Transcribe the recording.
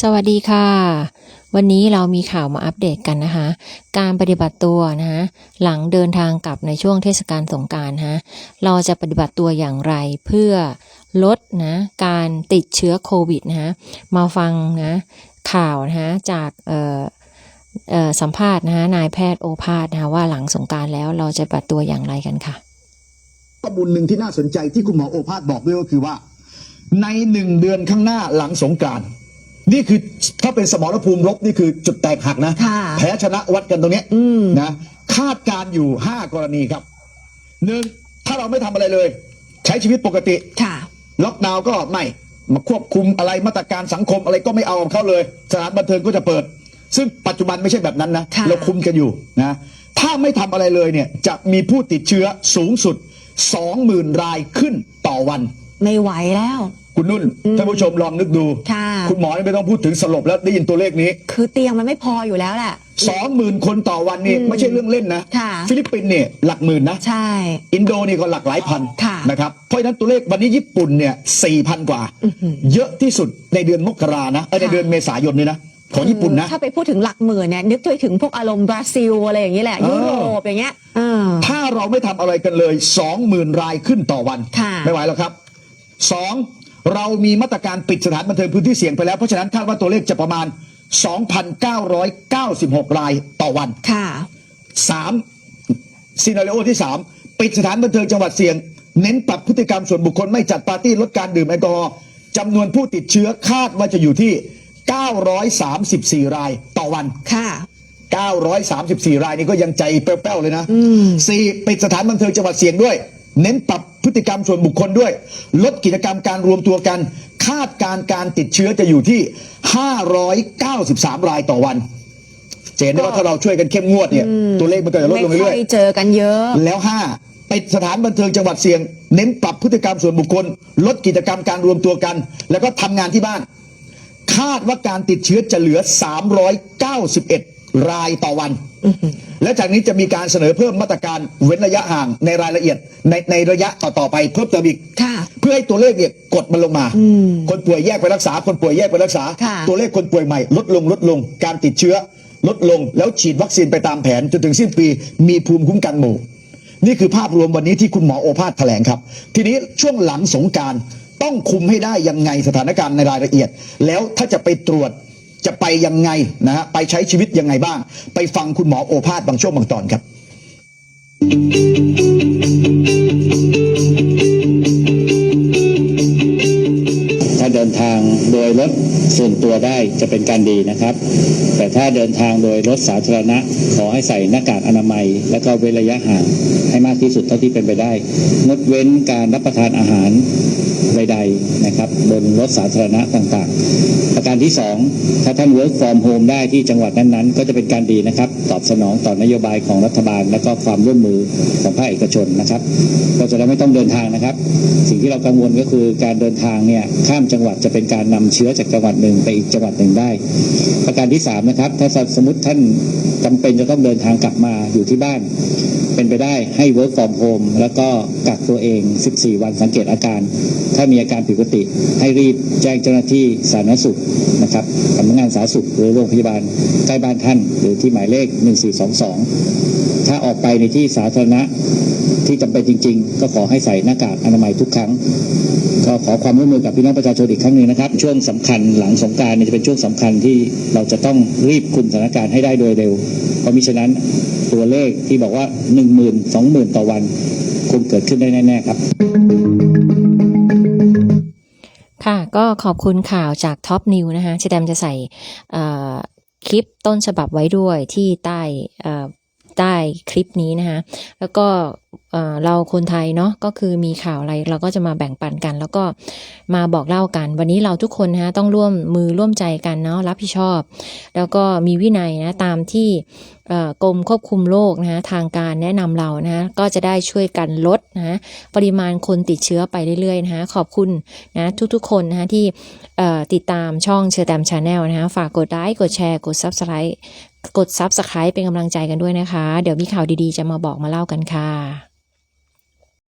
สวัสดีค่ะ วันนี้เรามีข่าวมาอัปเดตกันนะคะ การปฏิบัติตัวนะคะหลังเดินทางกลับในช่วงเทศกาลสงการนะเราจะปฏิบัติตัวอย่างไรเพื่อลดนะการติดเชื้อโควิดนะคะมาฟังนะข่าวนะคะจากสัมภาษณ์นะคะนายแพทย์โอภาสนะคะว่าหลังสงการแล้วเราจะปฏิบัติตัวอย่างไรกันค่ะข้อมูลหนึ่งที่น่าสนใจที่คุณหมอโอภาสบอกด้วยก็คือว่า ในหนึ่งเดือนข้างหน้าหลังสงกานต์ นี่คือถ้าเป็นสมรภูมิรบนี่คือจุดแตกหักนะ ค่ะ แพ้ชนะวัดกันตรงเนี้ยอืม นะคาดการณ์อยู่ 5 กรณีครับหนึ่งถ้าเราไม่ทำอะไรเลย ใช้ชีวิตปกติ ค่ะ ล็อกดาวน์ก็ไม่มาควบคุมอะไรมาตรการสังคมอะไรก็ไม่เอาของเขาเลย สถานบันเทิงก็จะเปิด ซึ่งปัจจุบันไม่ใช่แบบนั้นนะ ค่ะ เราคุมกันอยู่นะถ้าไม่ทำอะไรเลยเนี่ยจะมีผู้ติดเชื้อสูงสุด 20,000 รายขึ้นต่อวัน ไม่ไหวแล้ว คุณนุ่นท่านผู้ชมลองนึกดู ค่ะ คุณหมอนี่ไม่ต้องพูดถึงสลบแล้วได้ยินตัวเลขนี้ คือเตียงมันไม่พออยู่แล้วแหละ20,000คนต่อวันนี่อืมไม่ใช่เรื่องเล่นนะ ค่ะฟิลิปปินส์เนี่ยหลักหมื่นนะ ใช่ อินโดนี่ก็หลักหลายพันค่ะนะครับ เพราะฉะนั้นตัวเลขวันนี้ญี่ปุ่นเนี่ยสี่พันกว่า อื้อหือ เยอะที่สุดในเดือนมกรานะเอ้ยในค่ะเดือนเมษายนนี่นะของญี่ปุ่นนะ ถ้าไปพูดถึงหลักหมื่นเนี่ยนึกถึงพวกอารมณ์บราซิลอะไรอย่างนี้แหละเออยุโรปอย่างเงี้ยเออ ถ้าเราไม่ทำอะไรกันเลย 20,000 รายขึ้นต่อวัน ค่ะ ไม่ไหวแล้วครับสอง เรามีมาตรการปิดสถานบันเทิงพื้นที่เสี่ยงไปแล้ว เพราะฉะนั้นคาดว่าตัวเลขจะประมาณ 2,996 รายต่อวันค่ะสามซีนารีโอที่สามปิดสถานบันเทิงจังหวัดเสี่ยง เน้นปรับพฤติกรรมส่วนบุคคลไม่จัดปาร์ตี้ลดการดื่มแอลกอฮอล์จำนวนผู้ติดเชื้อคาดว่าจะอยู่ที่ 934 รายต่อวันค่ะ 934 รายนี่ก็ยังใจแป้วๆเลยนะอืมสี่ปิดสถานบันเทิงจังหวัดเสี่ยงด้วย เน้นปรับ พฤติกรรมส่วนบุคคลด้วย ลดกิจกรรมการรวมตัวกัน คาดการณ์การติดเชื้อจะอยู่ที่ 593 รายต่อวันจะเห็นได้ว่าถ้าเราช่วยกันเข้มงวดเนี่ย ตัวเลขมันก็จะลดไม่ลงค่เรื่ออยยเจอกันเยอะๆแล้วห้าปิดสถานบันเทิงจังหวัดเสี่ยง เน้นปรับพฤติกรรมส่วนบุคคล ลดกิจกรรมการรวมตัวกัน แล้วก็ทำงานที่บ้าน คาดว่าการติดเชื้อจะเหลือ 391 รายต่อวัน และจากนี้จะมีการเสนอเพิ่มมาตรการเว้นระยะห่างในรายละเอียดในในระยะต่อๆไปเพิ่มเติมอีกค่ะเพื่อให้ตัวเลขเนี่ยกดมันลงมาอืมคนป่วยแยกไปรักษา คนป่วยแยกไปรักษาค่ะตัวเลขคนป่วยใหม่ ลดลงลดลงการติดเชื้อ ลดลงแล้วฉีดวัคซีนไปตามแผนจนถึงสิ้นปี มีภูมิคุ้มกันหมู่ นี่คือภาพรวมวันนี้ที่คุณหมอโอภาสแถลงครับ ทีนี้ช่วงหลังสงกรารต้องคุมให้ได้ยังไงสถานการณ์ในรายละเอียด แล้วถ้าจะไปตรวจ จะไปยังไงนะฮะไปใช้ชีวิตยังไงบ้าง ไปฟังคุณหมอโอภาสบางช่วงบางตอนครับ ถ้าเดินทางโดยรถส่วนตัวได้จะเป็นการดีนะครับ แต่ถ้าเดินทางโดยรถสาธารณะ ขอให้ใส่หน้ากากอนามัย และก็เว้นระยะห่างให้มากที่สุดเท่าที่เป็นไปได้ งดเว้นการรับประทานอาหาร ใดๆนะครับบนรถสาธารณะต่างๆ ประการที่ 2 ถ้าท่าน work from home ได้ที่จังหวัดนั้นๆ ก็จะเป็นการดีนะครับ ตอบสนองต่อนโยบายของรัฐบาล และก็ความร่วมมือของภาคเอกชนนะครับ ก็จะได้ไม่ต้องเดินทางนะครับ สิ่งที่เรากังวลก็คือการเดินทางเนี่ยข้ามจังหวัดจะเป็นการนำเชื้อจากจังหวัดหนึ่งไปอีกจังหวัดหนึ่งได้ ประการที่สามนะครับถ้าสมมติท่านจำเป็นจะต้องเดินทางกลับมาอยู่ที่บ้าน เป็นไปได้ให้ work from home แล้วก็กักตัวเอง 14 วันสังเกตอาการ ถ้ามีอาการผิดปกติ ให้รีบแจ้งเจ้าหน้าที่สาธารณสุขนะครับสำนักงานสาธารณสุขหรือโรงพยาบาลใกล้บ้านท่าน หรือที่หมายเลข 1422 ถ้าออกไปในที่สาธารณะที่จำเป็นจริง ๆ ก็ขอให้ใส่หน้ากากอนามัยทุกครั้ง ก็ขอความร่วมมือกับพี่น้องประชาชนอีกครั้งหนึ่งนะครับ ช่วงสำคัญหลังสงการนี่จะเป็นช่วงสำคัญที่เราจะต้องรีบคุมสถานการณ์ให้ได้โดยเร็ว เพราะมิฉะนั้นตัวเลขที่บอกว่า 1 0 0 0 0 2 0,000 ต่อวันคงเกิดขึ้นได้แน่ ๆ ครับ ค่ะก็ขอบคุณข่าวจากท็อปนิวนะคะชแดมจะใส่คลิปต้นฉบับไว้ด้วยที่ใต้ ใต้คลิปนี้นะคะ แล้วก็เราคนไทยเนาะก็คือมีข่าวอะไรเราก็จะมาแบ่งปันกัน แล้วก็มาบอกเล่ากัน วันนี้เราทุกคนนะะต้องร่วมมือร่วมใจกันเนาะรับผิดชอบ แล้วก็มีวินัยนะตามที่กรมควบคุมโรคนะคะทางการแนะนำเรานะคะก็จะได้ช่วยกันลดนะคะปริมาณคนติดเชื้อไปเรื่อยๆนะคะขอบคุณนะทุกๆคนนะที่ติดตามช่องเชอร์แตมชาแนลนะคะฝากกดไลค์กดแชร์กด Subscribe กด Subscribe เป็นกำลังใจกันด้วยนะคะ เดี๋ยวมีข่าวดีๆจะมาบอกมาเล่ากันค่ะ